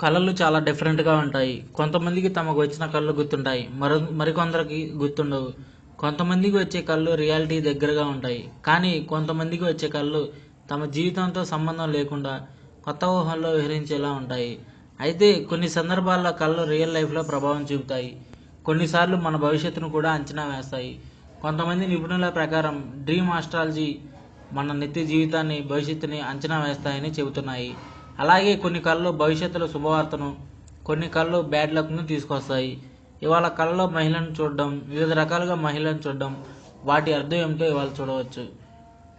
కళలు చాలా డిఫరెంట్గా ఉంటాయి. కొంతమందికి తమకు వచ్చిన కళ్ళు గుర్తుంటాయి. మరో మరికొందరికి గుర్తుండవు. కొంతమందికి వచ్చే కళ్ళు రియాలిటీ దగ్గరగా ఉంటాయి. కానీ కొంతమందికి వచ్చే కళ్ళు తమ జీవితంతో సంబంధం లేకుండా కొత్త ఊహల్లో విహరించేలా ఉంటాయి. అయితే కొన్ని సందర్భాల్లో కళ్ళు రియల్ లైఫ్లో ప్రభావం చూపుతాయి. కొన్నిసార్లు మన భవిష్యత్తును కూడా అంచనా వేస్తాయి. కొంతమంది నిపుణుల ప్రకారం డ్రీమ్ ఆస్ట్రాలజీ మన నిత్య జీవితాన్ని భవిష్యత్తుని అంచనా వేస్తాయని చెబుతున్నాయి. అలాగే కొన్ని కళ్ళు భవిష్యత్తులో శుభవార్తను కొన్ని కళ్ళు బ్యాడ్ లక్ను తీసుకొస్తాయి. ఇవాళ కళ్ళలో మహిళను చూడడం వివిధ రకాలుగా మహిళను చూడడం వాటి అర్థం ఏమిటో ఇవాళ చూడవచ్చు.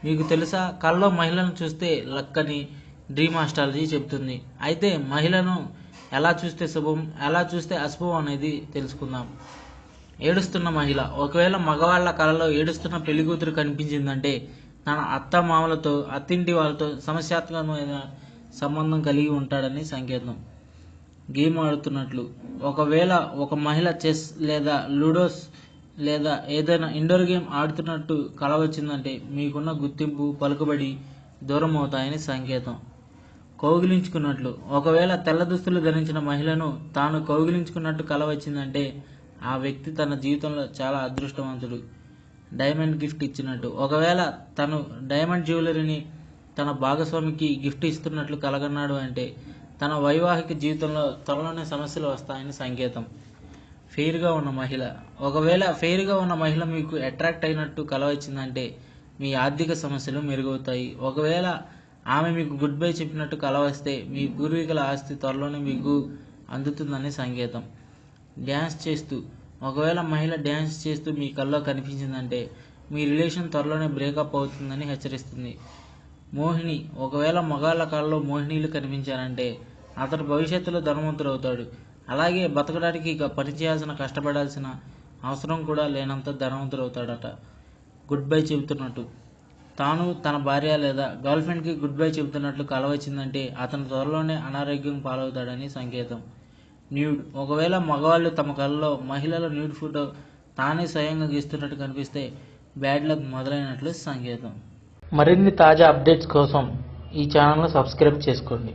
మీకు తెలుసా కళ్ళలో మహిళను చూస్తే లక్కని డ్రీమ్ ఆస్ట్రాలజీ చెబుతుంది. అయితే మహిళను ఎలా చూస్తే శుభం ఎలా చూస్తే అశుభం అనేది తెలుసుకుందాం. ఏడుస్తున్న మహిళ ఒకవేళ మగవాళ్ళ కళలో ఏడుస్తున్న పెళ్ళి కూతురు కనిపించిందంటే తన అత్త మామలతో అత్తింటి వాళ్ళతో సమస్యాత్మకమైన సంబంధం కలిగి ఉంటాడని సంకేతం. గేమ్ ఆడుతున్నట్లు. ఒకవేళ ఒక మహిళ చెస్ లేదా లూడోస్ లేదా ఏదైనా ఇండోర్ గేమ్ ఆడుతున్నట్టు కల వచ్చిందంటే మీకున్న గుర్తింపు పలుకుబడి దూరం అవుతాయని సంకేతం. కౌగిలించుకున్నట్లు. ఒకవేళ తెల్ల దుస్తులు ధరించిన మహిళను తాను కౌగిలించుకున్నట్టు కల వచ్చిందంటే ఆ వ్యక్తి తన జీవితంలో చాలా అదృష్టవంతుడు. డైమండ్ గిఫ్ట్ ఇచ్చినట్టు. ఒకవేళ తను డైమండ్ జ్యువెలరీని తన భాగస్వామికి గిఫ్ట్ ఇస్తున్నట్లు కలగన్నాడు అంటే తన వైవాహిక జీవితంలో త్వరలోనే సమస్యలు వస్తాయని సంకేతం. ఫెయిర్గా ఉన్న మహిళ ఒకవేళ ఫెయిర్గా ఉన్న మహిళ మీకు అట్రాక్ట్ అయినట్టు కల వచ్చిందంటే మీ ఆర్థిక సమస్యలు మెరుగవుతాయి. ఒకవేళ ఆమె మీకు గుడ్ బై చెప్పినట్టు కల వస్తే మీ పూర్వీకుల ఆస్తి త్వరలోనే మీకు అందుతుందని సంకేతం. డ్యాన్స్ చేస్తూ ఒకవేళ మహిళ డ్యాన్స్ చేస్తూ మీ కల్లో కనిపించిందంటే మీ రిలేషన్ త్వరలోనే బ్రేకప్ అవుతుందని హెచ్చరిస్తుంది. మోహిని ఒకవేళ మగాళ్ళ కళ్ళలో మోహినీలు కనిపించారంటే అతడు భవిష్యత్తులో ధనవంతుడు అవుతాడు అలాగే బతకడానికి ఇక పని చేయాల్సిన కష్టపడాల్సిన అవసరం కూడా లేనంత ధనవంతుడు అవుతాడట గుడ్ బై చెబుతున్నట్టు. తాను తన భార్య లేదా గర్ల్ ఫ్రెండ్కి గుడ్ బై చెబుతున్నట్లు కలవచ్చిందంటే అతను త్వరలోనే అనారోగ్యం పాలవుతాడని సంకేతం. న్యూడ్ ఒకవేళ మగవాళ్ళు తమ కళ్ళలో మహిళల న్యూడ్ ఫోటో తానే స్వయంగా గీస్తున్నట్టు కనిపిస్తే బ్యాడ్ లక్ మొదలైనట్లు సంకేతం. మరిన్ని తాజా అప్డేట్స్ కోసం ఈ ఛానల్ను సబ్స్క్రైబ్ చేసుకోండి.